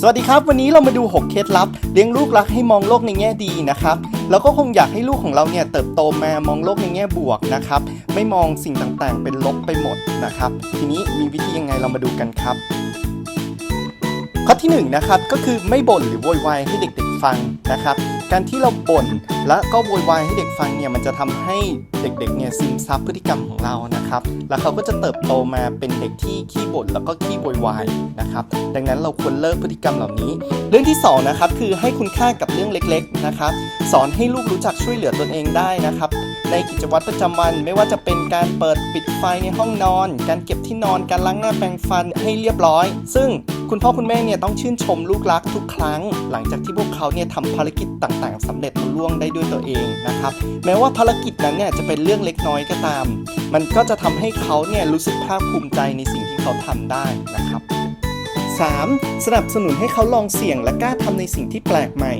สวัสดีครับ วันนี้เรามาดู 6 เคล็ดลับ เลี้ยงลูกรักให้มองโลกในแง่ดีนะครับแล้วก็คงอยากให้ลูกของเราเนี่ยเติบโตมามองโลกในแง่บวกนะครับ ไม่มองสิ่งต่างๆ เป็นลบไปหมดนะครับ ทีนี้มีวิธียังไงเรามาดูกันครับ ข้อที่1นงนะครับก็คือไม่บ่นหรือโวยวายให้เด็กๆฟังนะครับ การที่เราบ่นและก็โวยวายให้เด็กฟังเนี่ยมันจะทำให้เด็กๆเนี่ยซึมซับพฤติกรรมของเรานะครับ แล้วเขาก็จะเติบโตมาเป็นเด็กที่ขี้บ่นแล้วก็ขี้โวยวายนะครับ ดังนั้นเราควรเลิกพฤติกรรมเหล่านี้ เรื่องที่สองนะครับคือให้คุณค่ากับเรื่องเล็ก ๆนะครับ สอนให้ลูกรู้จักช่วยเหลือตนเองได้นะครับ ในกิจวัตรประจำวัน ไม่ว่าจะเป็นการเปิดปิดไฟในห้องนอน การเก็บที่นอนการล้างหน้าแปรงฟันให้เรียบร้อย ซึ่งคุณพ่อคุณแม่เนี่ยต้องชื่นชมลูกรักทุกครั้ง หลังจากที่พวกเขาเนี่ยทำภารกิจต่างๆสำเร็จลุล่วงได้ด้วยตัวเองนะครับแม้ว่าภารกิจนั้นเนี่ยจะเป็นเรื่องเล็กน้อยก็ตาม มันก็จะทำให้เขาเนี่ยรู้สึกภาคภูมิใจในสิ่งที่เขาทำได้นะครับ 3. สนับสนุนให้เขาลองเสี่ยงและกล้าทำในสิ่งที่แปลกใหม่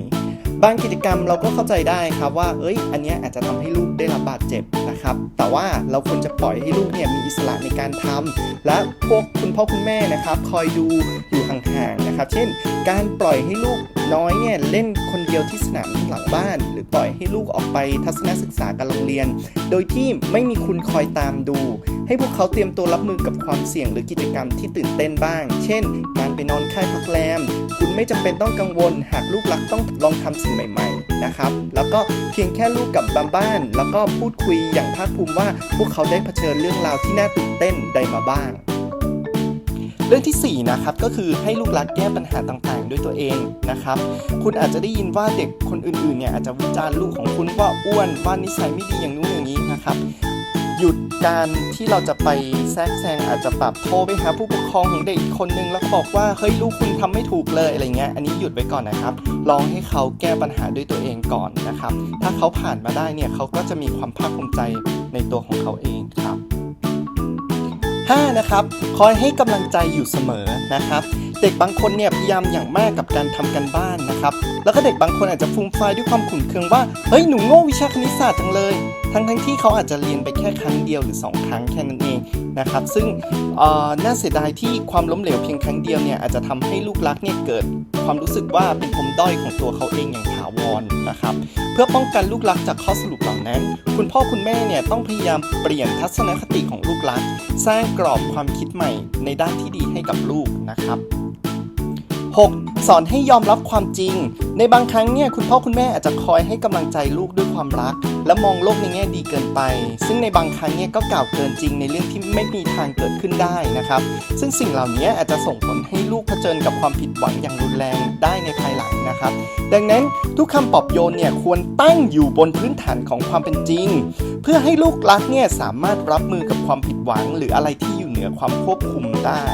บางกิจกรรมเราก็เข้าใจได้ครับว่า เอ้ย อันนี้อาจจะทำให้ลูกได้รับบาดเจ็บนะครับ แต่ว่าเราควรจะปล่อยให้ลูกเนี่ยมีอิสระในการทำและพวกคุณพ่อคุณแม่นะครับ คอยดูอยู่ห่างๆนะครับ เช่น การปล่อยให้ลูกน้อยเนี่ยเล่นคนเดียวที่สนามหลังบ้าน หรือปล่อยให้ลูกออกไปทัศนศึกษาการโรงเรียน โดยที่ไม่มีคุณคอยตามดู ให้พวกเขาเตรียมตัวรับมือกับความเสี่ยงหรือกิจกรรมที่ตื่นเต้นบ้าง เช่น การไปนอนค่ายพักแรม คุณไม่จำเป็นต้องกังวล หากลูกรักต้องลองทำสิ่งใหม่ ๆ นะครับ แล้วก็เพียงแค่ลูกกลับมาบ้าน แล้วก็พูดคุยอย่างภาคภูมิว่า พวกเขาได้เผชิญเรื่องราวที่น่าตื่นเต้นใดมาบ้างเรื่องที่ 4 นะครับก็คือให้ลูกรักแก้ปัญหาต่างๆ ด้วยตัวเองนะครับ คุณอาจจะได้ยินว่าเด็กคนอื่นๆเนี่ยอาจจะวิจารณ์ลูกของคุณว่าอ้วนว่านิสัยไม่ดีอย่างนู้นอย่างนี้นะครับ หยุดการที่เราจะไปแทรกแซงอาจจะปรับโทรไปหาผู้ปกครองของเด็กอีกคนนึงแล้วบอกว่าเฮ้ยลูกคุณทำไม่ถูกเลยอะไรเงี้ยอันนี้หยุดไว้ก่อนนะครับ ลองให้เขาแก้ปัญหาด้วยตัวเองก่อนนะครับ ถ้าเขาผ่านมาได้เนี่ยเขาก็จะมีความภาคภูมิใจในตัวของเขาเองครับ 5. นะครับคอยให้กำลังใจอยู่เสมอนะครับ เด็กบางคนเนี่ยพยายามอย่างมากกับการทำกันบ้านนะครับ แล้วก็เด็กบางคนอาจจะฟูมฟายด้วยความขุ่นเคืองว่า เฮ้ย หนูโง่วิชาคณิตศาสตร์จังเลย ทั้งทั้งๆที่เขาอาจจะเรียนไปแค่ครั้งเดียวหรือ 2 ครั้งแค่นั้นเองนะครับ ซึ่งน่าเสียดายที่ความล้มเหลวเพียงครั้งเดียวเนี่ยอาจจะทำให้ลูกรักเนี่ยเกิด ความรู้สึกว่าเป็นปมด้อยของตัวเขาเองอย่างถาวรนะครับ เพื่อป้องกันลูกรักจากข้อสรุปเหล่านั้น คุณพ่อคุณแม่เนี่ยต้องพยายามเปลี่ยนทัศนคติของลูกรัก สร้างกรอบความคิดใหม่ในด้านที่ดีให้กับลูกนะครับ 6. สอนให้ยอมรับความจริง ในบางครั้งเนี่ยคุณพ่อคุณแม่อาจจะคอยให้กำลังใจลูกด้วยความรัก และมองโลกในแง่ดีเกินไป ซึ่งในบางครั้งเนี่ยก็กล่าวเกินจริงในเรื่องที่ไม่มีทางเกิดขึ้นได้นะครับ ซึ่งสิ่งเหล่านี้อาจจะส่งผลให้ลูกเผชิญกับความผิดหวังอย่างรุนแรงได้ในภายหลังนะครับ ดังนั้นทุกคำปลอบโยนเนี่ยควรตั้งอยู่บนพื้นฐานของความเป็นจริง เพื่อให้ลูกรักเนี่ยสามารถรับมือกับความผิดหวัง หรืออะไรที่อยู่เหนือความควบคุมได้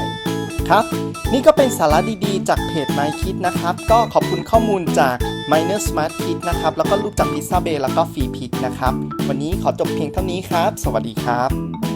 ครับ นี่ก็เป็นสาระดีๆ จากเพจ My Kid นะครับ ก็ขอบคุณข้อมูลจาก Minor Smart Kit นะครับ แล้วก็รูปจากพิซซ่าเบแล้วก็ฟรีพิกนะครับ วันนี้ขอจบเพียงเท่านี้ครับ สวัสดีครับ